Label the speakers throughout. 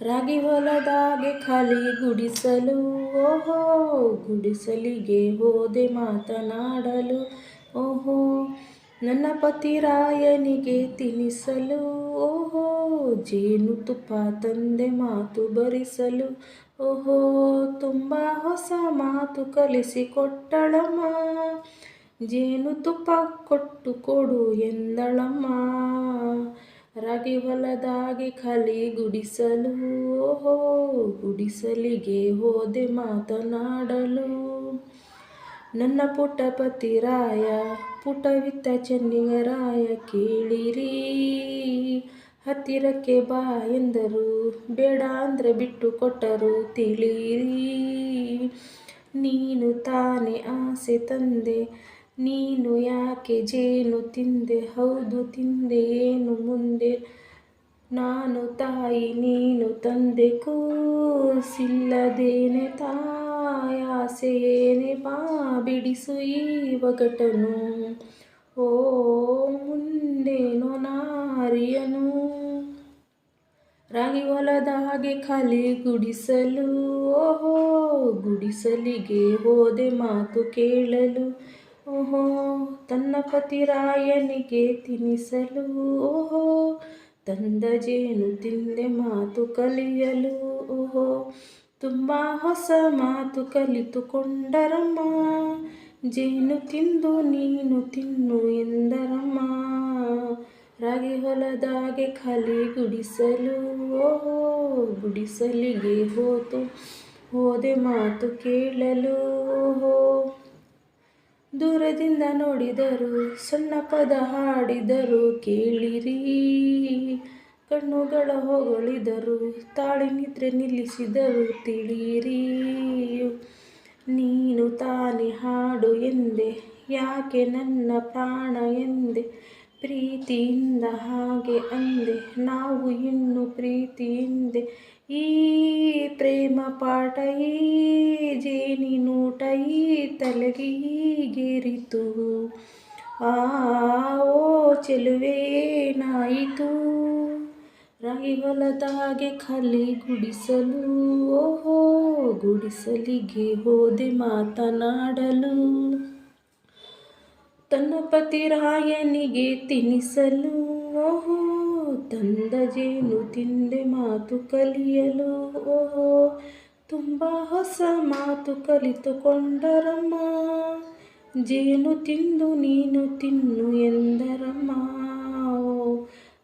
Speaker 1: ರಾಗಿ ಹೊಲದಾಗೆ ಖಾಲಿ ಗುಡಿಸಲು, ಓಹೋ, ಗುಡಿಸಲಿಗೆ ಹೋದೆ ಮಾತನಾಡಲು, ಓಹೋ, ನನ್ನ ಪತಿ ರಾಯನಿಗೆ ತಿನಿಸಲು, ಓಹೋ ಜೇನುತುಪ್ಪ ತಂದೆ ಮಾತು ಬರಿಸಲು, ಓಹೋ, ತುಂಬ ಹೊಸ ಮಾತು ಕಲಿಸಿಕೊಟ್ಟಳಮ್ಮ ಜೇನುತುಪ್ಪ ಕೊಟ್ಟು ಕೊಡು ಎಂದಳಮ್ಮ. ರಾಗಿ ಹೊಲದಾಗಿ ಖಾಲಿ ಗುಡಿಸಲು, ಓಹೋ, ಗುಡಿಸಲಿಗೆ ಹೋದೆ ಮಾತನಾಡಲು. ನನ್ನ ಪುಟ್ಟಪತಿ ರಾಯ ಪುಟವಿತ್ತ ಚೆನ್ನಿಗರಾಯ ಕೇಳಿರಿ. ಹತ್ತಿರಕ್ಕೆ ಬಾ ಎಂದರು, ಬೇಡ ಅಂದರೆ ಬಿಟ್ಟು ಕೊಟ್ಟರು ತಿಳಿರಿ. ನೀನು ತಾನೇ ಆಸೆ ತಂದೆ ನೀನು ಯಾಕೆ ಜೇನು ತಿಂದೆ? ಹೌದು, ತಿಂದೆ ಏನು ಮುಂದೆ? ನಾನು ತಾಯಿ, ನೀನು ತಂದೆ. ಕೂಸಿಲ್ಲದೇನೆ ತಾಯಾಸೆಯೇನೆ ಬಾ, ಬಿಡಿಸು ಈ ಒಗಟನು. ಓ ಮುಂದೇನೋ ನಾರಿಯನು. ರಾಗಿ ಹೊಲದ ಹಾಗೆ ಖಾಲಿ ಗುಡಿಸಲು. ಓಹೋ, ಗುಡಿಸಲಿಗೆ ಹೋದೆ ಮಾತು ಕೇಳಲು. ಓಹೋ, ತನ್ನ ಪತಿರಾಯನಿಗೆ ತಿನಿಸಲು. ಓಹೋ, ತಂದ ಜೇನು ತಿಂದೆ ಮಾತು ಕಲಿಯಲು. ಓಹೋ, ತುಂಬ ಹೊಸ ಮಾತು ಕಲಿತುಕೊಂಡರಮ್ಮ. ಜೇನು ತಿಂದು ನೀನು ತಿನ್ನು ಎಂದರಮ್ಮ. ರಾಗಿ ಹೊಲದಾಗೆ ಖಾಲಿ ಗುಡಿಸಲು. ಓಹೋ, ಗುಡಿಸಲಿಗೆ ಹೋತು, ಹೋದೆ ಮಾತು ಕೇಳಲು. ಓಹೋ ದೂರದಿಂದ ನೋಡಿದರು, ಸಣ್ಣ ಪದ ಹಾಡಿದರು, ಕೇಳಿರಿ. ಕಣ್ಣುಗಳ ಹೊಗಳಿದರು, ತಾಳಿ ನಿದ್ರೆ ನಿಲ್ಲಿಸಿದರು, ತಿಳಿಯಿರಿ. ನೀನು ತಾನೇ ಹಾಡು ಎಂದೆ, ಯಾಕೆ ನನ್ನ ಪ್ರಾಣ ಎಂದೆ? ಪ್ರೀತಿಯಿಂದ ಹಾಗೆ ಅಂದೆ, ನಾವು ಇನ್ನು ಪ್ರೀತಿಯಿಂದೆ. ಈ ಪ್ರೇಮ ಪಾಠ, ಈ ಜೇನಿನೂಟ ಈ ತಲೆಗೆ ಹೀಗೇರಿತು ಆ, ಓ ಚೆಲುವೇನಾಯಿತು ರಾಗಿ ಹೊಲದಾಗೆ ಖಾಲಿ ಗುಡಿಸಲು, ಓಹೋ ಗುಡಿಸಲಿಗೆ ಹೋದೆ ಮಾತನಾಡಲು. ತನ್ನ ಪತಿ ರಾಯನಿಗೆ ತಿನಿಸಲು, ಓಹೋ, ತಂದ ಜೇನು ತಿಂದೆ ಮಾತು ಕಲಿಯಲು, ಓಹೋ, ತುಂಬ ಹೊಸ ಮಾತು ಕಲಿತುಕೊಂಡರಮ್ಮ. ಜೇನು ತಿಂದು ನೀನು ತಿನ್ನು ಎಂದರಮ್ಮ.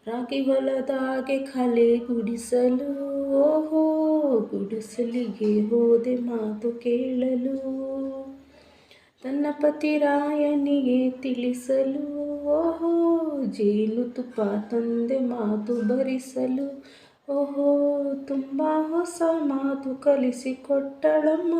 Speaker 1: ರಾಗಿ ಹೊಲದಾಗೆ ಕಲೆ ಗುಡಿಸಲು, ಓಹೋ, ಗುಡಿಸಲಿಗೆ ಹೋದೆ ಮಾತು ಕೇಳಲು. ತನ್ನ ಪತಿರಾಯನಿಗೆ ತಿಳಿಸಲು ಓಹೋ ಜೇನು ತುಪ್ಪ ತಂದೆ ಮಾತು ಭರಿಸಲು ಓಹೋ ತುಂಬ ಹೊಸ ಮಾತು ಕಲಿಸಿಕೊಟ್ಟಳಮ್ಮ